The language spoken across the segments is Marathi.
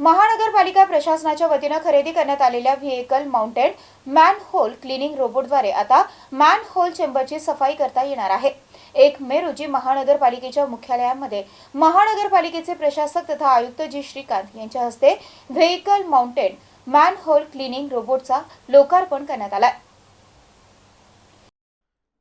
महानगरपालिका प्रशासनाच्या वतीनं खरेदी करण्यात आलेल्या vehicle mounted man hole cleaning रोबोटद्वारे आता मॅन होल चेंबरची सफाई करता येणार आहे. एक मे रोजी महानगरपालिकेच्या मुख्यालयामध्ये महानगरपालिकेचे प्रशासक तथा आयुक्त जी. श्रीकांत यांच्या हस्ते vehicle mounted man hole cleaning रोबोटचा लोकार्पण करण्यात आला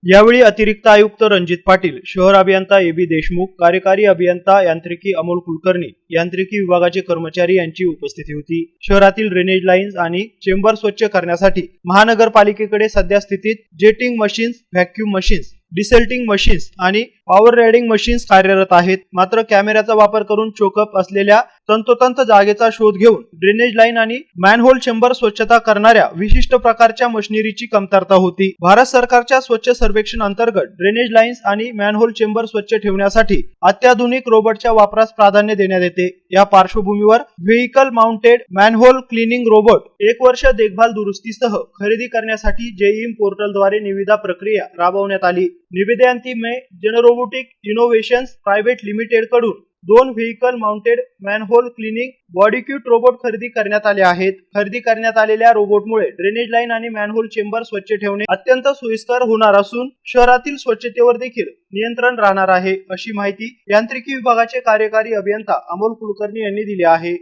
यावेळी अतिरिक्त आयुक्त रणजित पाटील शहर अभियंता ए बी देशमुख कार्यकारी अभियंता यांत्रिकी अमोल कुलकर्णी यांत्रिकी विभागाचे कर्मचारी यांची उपस्थिती होती. शहरातील ड्रेनेज लाईन्स आणि चेंबर स्वच्छ करण्यासाठी महानगरपालिकेकडे सध्या स्थितीत jetting machines vacuum machines desilting machines आणि पॉवर रॅडिंग मशीन्स कार्यरत आहेत. मात्र कॅमेऱ्याचा वापर करून चोकअप असलेल्या तंतोतंत जागेचा शोध घेऊन ड्रेनेज लाईन आणि मॅनहोल चेंबर स्वच्छता करणाऱ्या विशिष्ट प्रकारच्या मशिनरीची कमतरता होती. भारत सरकारच्या स्वच्छ सर्वेक्षण अंतर्गत ड्रेनेज लाईन्स आणि मॅनहोल चेंबर स्वच्छ ठेवण्यासाठी अत्याधुनिक रोबोटच्या वापरास प्राधान्य देण्यात येते. या पार्श्वभूमीवर vehicle mounted manhole cleaning robot एक वर्ष देखभाल दुरुस्तीसह खरेदी करण्यासाठी जेईम पोर्टलद्वारे निविदा प्रक्रिया राबवण्यात आली. निविदेअंती मे जनरोबोटिक इनोव्हेशन्स प्रायव्हेट लिमिटेडकडून दोन vehicle mounted manhole cleaning bandicoot robot खरेदी करण्यात आले आहेत. खरेदी करण्यात आलेल्या रोबोटमुळे ड्रेनेज लाईन आणि मॅनहोल चेंबर स्वच्छ ठेवणे अत्यंत सोयीस्कर होणार असून शहरातील स्वच्छतेवर देखील नियंत्रण राहणार आहे अशी माहिती यांत्रिकी विभागाचे कार्यकारी अभियंता अमोल कुलकर्णी यांनी दिली आहे.